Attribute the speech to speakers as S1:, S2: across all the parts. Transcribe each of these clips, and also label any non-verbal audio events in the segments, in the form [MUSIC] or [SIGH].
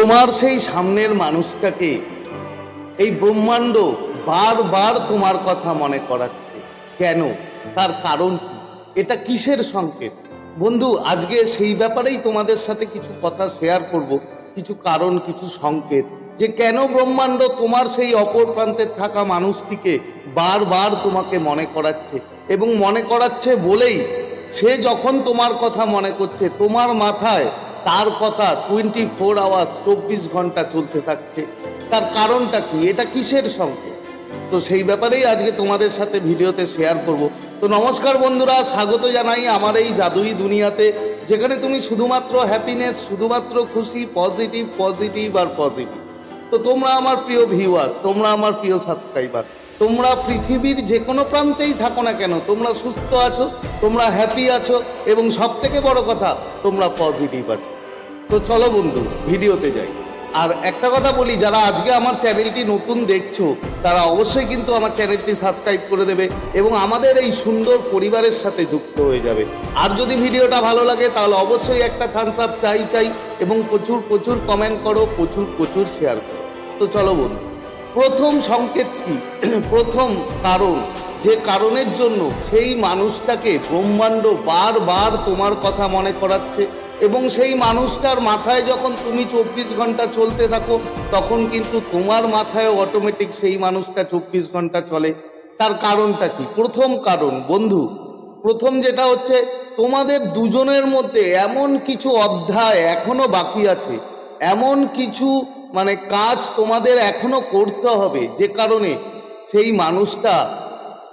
S1: তোমার সেই সামনের মানুষটাকে এই ব্রহ্মাণ্ড বারবার তোমার কথা মনে করাচ্ছে। কেন? তার কারণ কি? এটা কিসের সংকেত? বন্ধু, আজকে সেই ব্যাপারেই তোমাদের সাথে কিছু কথা শেয়ার করব, কিছু কারণ, কিছু সংকেত যে কেন ব্রহ্মাণ্ড তোমার সেই অপর প্রান্তে থাকা মানুষটিকে বারবার তোমাকে মনে করাচ্ছে এবং মনে করাচ্ছে বলেই সে যখন তোমার কথা মনে করছে, তোমার মাথায় তার কথা টোয়েন্টি ফোর আওয়ার্স চব্বিশ ঘণ্টা চলতে থাকছে। তার কারণটা কি? এটা কিসের সংকেত তো সেই ব্যাপারেই আজকে তোমাদের সাথে ভিডিওতে শেয়ার করব। তো নমস্কার বন্ধুরা, স্বাগত জানাই আমার এই জাদুই দুনিয়াতে, যেখানে তুমি শুধুমাত্র হ্যাপিনেস শুধুমাত্র খুশি পজিটিভ পজিটিভ আর পজিটিভ তো তোমরা আমার প্রিয় ভিউয়ার্স তোমরা আমার প্রিয় সাবস্ক্রাইবার তোমরা পৃথিবীর যে কোনো প্রান্তেই থাকো না কেন, তোমরা সুস্থ আছো, তোমরা হ্যাপি আছো, এবং সব থেকে বড় কথা, তোমরা পজিটিভ আছো। তো চলো বন্ধু, ভিডিওতে যাই। আর একটা কথা বলি, যারা আজকে আমার চ্যানেলটি নতুন দেখছ, তারা অবশ্যই কিন্তু আমার চ্যানেলটি সাবস্ক্রাইব করে দেবে, এবং আমাদের এই সুন্দর পরিবারের সাথে যুক্ত হয়ে যাবে। আর যদি ভিডিওটা ভালো লাগে, তাহলে অবশ্যই একটা থামস আপ চাই চাই, এবং প্রচুর প্রচুর কমেন্ট করো, প্রচুর প্রচুর শেয়ার করো। তো চলো বন্ধু। প্রথম সংকেত কি? [CLEARS THROAT] প্রথম কারণ। যে কারণের জন্য সেই মানুষটাকে ব্রহ্মাণ্ড বারবার তোমার কথা মনে করাচ্ছে এবং সেই মানুষটার মাথায় যখন তুমি চব্বিশ ঘণ্টা চলতে থাকো, তখন কিন্তু তোমার মাথায় অটোমেটিক সেই মানুষটা চব্বিশ ঘণ্টা চলে। তার কারণটা কি? প্রথম কারণ, বন্ধু, প্রথম যেটা হচ্ছে, তোমাদের দুজনের মধ্যে এমন কিছু অধ্যায় এখনও বাকি আছে। এমন কিছু মানে কাজ তোমাদের এখনও করতে হবে। যে কারণে সেই মানুষটা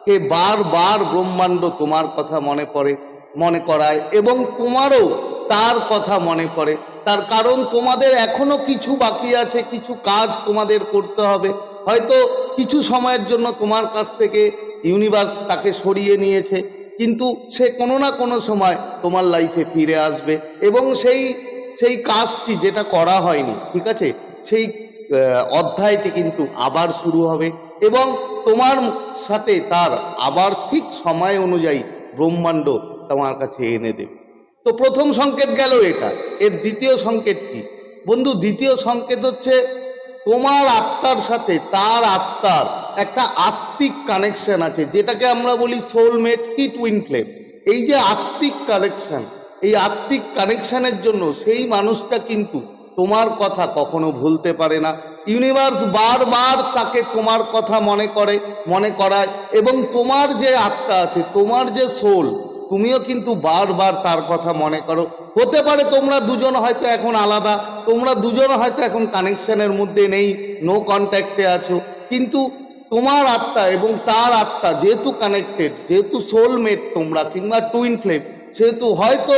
S1: মানুষটাকে বারবার ব্রহ্মাণ্ড তোমার কথা মনে পড়ে, মনে করায় এবং তোমারও তার কথা মনে পড়ে। তার কারণ তোমাদের এখনও কিছু বাকি আছে, কিছু কাজ তোমাদের করতে হবে। হয়তো কিছু সময়ের জন্য তোমার কাছ থেকে ইউনিভার্স তাকে সরিয়ে নিয়েছে, কিন্তু সে কোনো না কোনো সময় তোমার লাইফে ফিরে আসবে এবং সেই সেই কাজটি যেটা করা হয়নি, ঠিক আছে? সেই অধ্যায়টি কিন্তু আবার শুরু হবে এবং তোমার সাথে তার আবার ঠিক সময় অনুযায়ী ব্রহ্মাণ্ড তোমার কাছে এনে দেবে। তো প্রথম সংকেত গেল এটা। এর দ্বিতীয় সংকেত কি? বন্ধু, দ্বিতীয় সংকেত হচ্ছে তোমার আত্মার সাথে তার আত্মার একটা আত্মিক কানেকশন আছে, যেটাকে আমরা বলি সোলমেট কি টুইন ফ্লেম এই যে আত্মিক কানেকশন এই আত্মিক কানেকশনের জন্য সেই মানুষটা কিন্তু তোমার কথা কখনো ভুলতে পারে না। ইউনিভার্স বারবার তাকে তোমার কথা মনে করে, মনে করায় এবং তোমার যে আত্মা আছে, তোমার যে সোল তুমিও কিন্তু বারবার তার কথা মনে করো। হতে পারে তোমরা দুজন হয়তো এখন আলাদা, তোমরা দুজন হয়তো এখন কানেকশনের মধ্যে নেই নো কন্ট্যাক্টে আছো, কিন্তু তোমার আত্মা এবং তার আত্মা যেহেতু কানেক্টেড যেহেতু সোলমেট তোমরা কিংবা টুইন ফ্লেম সেহেতু হয়তো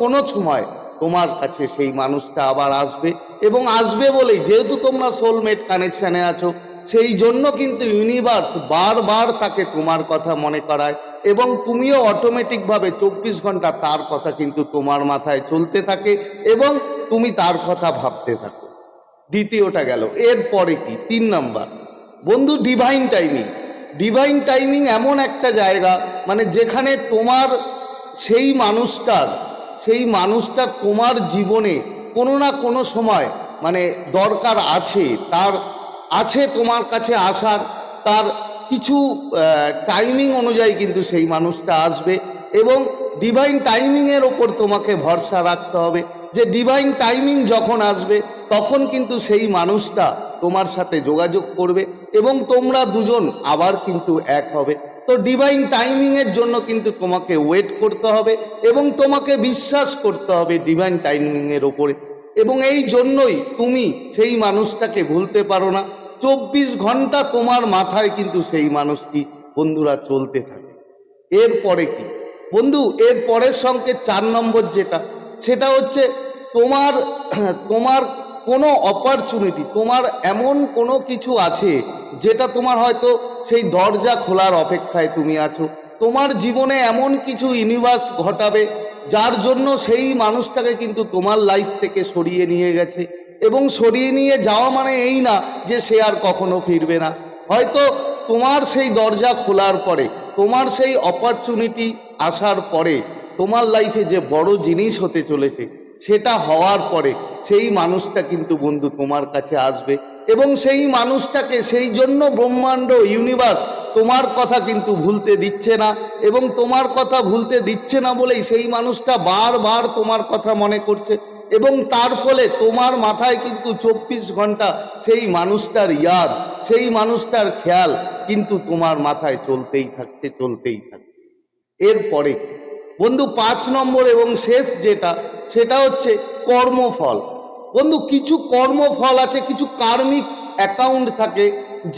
S1: কোনো সময় তোমার কাছে সেই মানুষটা আবার আসবে এবং আসবে বলেই, যেহেতু তোমরা সোলমেট কানেকশানে আছো, সেই জন্য কিন্তু ইউনিভার্স বারবার তাকে তোমার কথা মনে করায় এবং তুমিও অটোমেটিকভাবে চব্বিশ ঘণ্টা তার কথা কিন্তু তোমার মাথায় চলতে থাকে এবং তুমি তার কথা ভাবতে থাকো। দ্বিতীয়টা গেল, এরপরে কি? তিন নাম্বার। বন্ধু ডিভাইন টাইমিং ডিভাইন টাইমিং এমন একটা জায়গা মানে যেখানে তোমার সেই মানুষটার সেই মানুষটা তোমার জীবনে কোনো না কোনো সময় মানে দরকার আছে, তার আছে তোমার কাছে আসার, তার কিছু টাইমিং অনুযায়ী কিন্তু সেই মানুষটা আসবে এবং ডিভাইন টাইমিংয়ের ওপর তোমাকে ভরসা রাখতে হবে। যে ডিভাইন টাইমিং যখন আসবে, তখন কিন্তু সেই মানুষটা তোমার সাথে যোগাযোগ করবে এবং তোমরা দুজন আবার কিন্তু এক হবে। তো ডিভাইন টাইমিংয়ের জন্য কিন্তু তোমাকে ওয়েট করতে হবে এবং তোমাকে বিশ্বাস করতে হবে ডিভাইন টাইমিংয়ের ওপরে এবং এই জন্যই তুমি সেই মানুষটাকে ভুলতে পারো না। চব্বিশ ঘণ্টা তোমার মাথায় কিন্তু সেই মানুষটি বন্ধুরা চলতে থাকে। এরপরে কি? বন্ধু, এর পরের সংকেত চার নম্বর যেটা, সেটা হচ্ছে তোমার তোমার কোনো অপরচুনিটি তোমার এমন কোনো কিছু আছে যেটা তোমার হয়তো সেই দরজা খোলার অপেক্ষায় তুমি আছো। তোমার জীবনে এমন কিছু ইউনিভার্স ঘটাবে, যার জন্য সেই মানুষটাকে কিন্তু তোমার লাইফ থেকে সরিয়ে নিয়ে গেছে। এবং সরিয়ে নিয়ে যাওয়া মানে এই না যে সে আর কখনো ফিরবে না। হয়তো তোমার সেই দরজা খোলার পরে, তোমার সেই অপরচুনিটি আসার পরে, তোমার লাইফে যে বড় জিনিস হতে চলেছে, সেটা হওয়ার পরে সেই মানুষটা কিন্তু বন্ধু তোমার কাছে আসবে। এবং সেই মানুষটাকে সেই জন্য ব্রহ্মাণ্ড ইউনিভার্স তোমার কথা কিন্তু ভুলতে দিচ্ছে না এবং তোমার কথা ভুলতে দিচ্ছে না বলেই সেই মানুষটা বারবার তোমার কথা মনে করছে এবং তার ফলে তোমার মাথায় কিন্তু চব্বিশ ঘণ্টা সেই মানুষটার ইয়াদ, সেই মানুষটার খেয়াল কিন্তু তোমার মাথায় চলতেই থাকছে চলতেই থাকছে। এরপরে বন্ধু পাঁচ নম্বর এবং শেষ যেটা, সেটা হচ্ছে কর্মফল। বন্ধু, কিছু কর্মফল আছে, কিছু কার্মিক অ্যাকাউন্ট থাকে,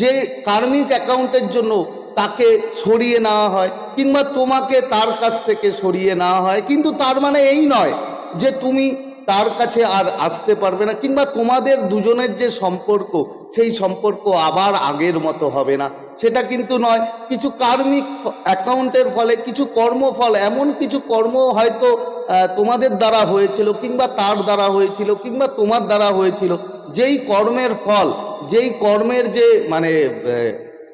S1: যে কার্মিক অ্যাকাউন্টের জন্য তাকে সরিয়ে নেওয়া হয় কিংবা তোমাকে তার কাছ থেকে সরিয়ে নেওয়া হয়। কিন্তু তার মানে এই নয় যে তুমি তার কাছে আর আসতে পারবে না কিংবা তোমাদের দুজনের যে সম্পর্ক, সেই সম্পর্ক আবার আগের মতো হবে না। সেটা কিন্তু নয়, কিছু কার্মিক অ্যাকাউন্টের ফলে, কিছু কর্মফল, এমন কিছু কর্ম হয়তো তোমাদের দ্বারা হয়েছিল কিংবা তার দ্বারা হয়েছিল কিংবা তোমার দ্বারা হয়েছিল, যেই কর্মের ফল, যেই কর্মের যে মানে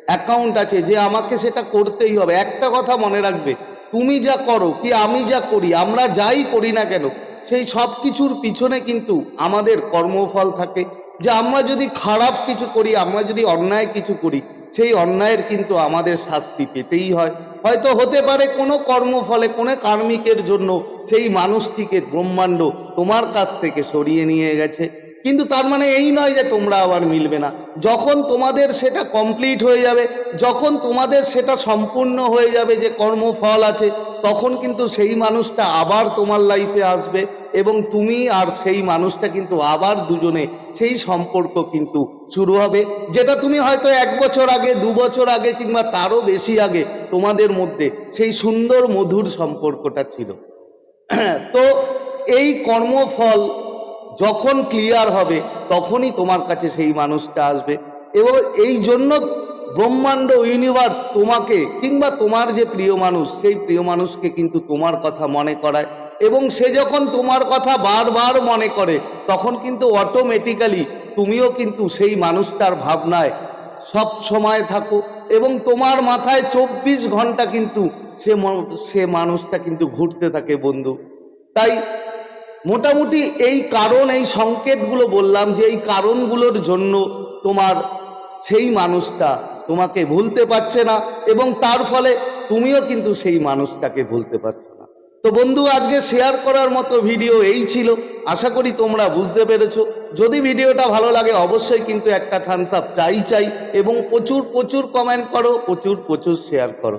S1: অ্যাকাউন্ট আছে, যে আমাকে সেটা করতেই হবে। একটা কথা মনে রাখবে, তুমি যা করো কি আমি যা করি, আমরা যাই করি না কেন, সেই সব কিছুর পিছনে কিন্তু আমাদের কর্মফল থাকে। যে আমরা যদি খারাপ কিছু করি, আমরা যদি অন্যায় কিছু করি সেই অন্যায়ের কিন্তু আমাদের শাস্তি পেতেই হয়। হয়তো হতে পারে কোনো কর্মফলে, কোনো কার্মিকের জন্য সেই মানুষটিকে ব্রহ্মাণ্ড তোমার কাছ থেকে সরিয়ে নিয়ে গেছে। কিন্তু তার মানে এই নয় যে তোমরা আবার মিলবে না। যখন তোমাদের সেটা কমপ্লিট হয়ে যাবে, যখন তোমাদের সেটা সম্পূর্ণ হয়ে যাবে যে কর্মফল আছে, তখন কিন্তু সেই মানুষটা আবার তোমার লাইফে আসবে এবং তুমি আর সেই মানুষটা কিন্তু আবার দুজনে সেই সম্পর্ক কিন্তু শুরু হবে। যেটা তুমি হয়তো এক বছর আগে, দু বছর আগে কিংবা তারও বেশি আগে তোমাদের মধ্যে সেই সুন্দর মধুর সম্পর্কটা ছিল। [CLEARS THROAT] তো এই কর্মফল যখন ক্লিয়ার হবে, তখনই তোমার কাছে সেই মানুষটা আসবে। এবং এই জন্য ব্রহ্মাণ্ড ইউনিভার্স তোমাকে কিংবা তোমার যে প্রিয় মানুষ, সেই প্রিয় মানুষকে কিন্তু তোমার কথা মনে করায়। এবং সে যখন তোমার কথা বারবার মনে করে, তখন কিন্তু অটোমেটিক্যালি তুমিও কিন্তু সেই মানুষটার ভাবনায় সব সময় থাকো। এবং তোমার মাথায় চব্বিশ ঘণ্টা কিন্তু সে সে মানুষটা কিন্তু ঘুরতে থাকে বন্ধু। তাই মোটামুটি এই কারণ, এই সংকেতগুলো বললাম যে এই কারণগুলোর জন্য তোমার সেই মানুষটা তোমাকে ভুলতে পারছে না এবং তার ফলে তুমিও কিন্তু সেই মানুষটাকে ভুলতে পারছ না। তো বন্ধু, আজকে শেয়ার করার মতো ভিডিও এই ছিল। আশা করি তোমরা বুঝতে পেরেছ। যদি ভিডিওটা ভালো লাগে, অবশ্যই কিন্তু একটা থামস আপ চাই চাই এবং প্রচুর প্রচুর কমেন্ট করো, প্রচুর প্রচুর শেয়ার করো।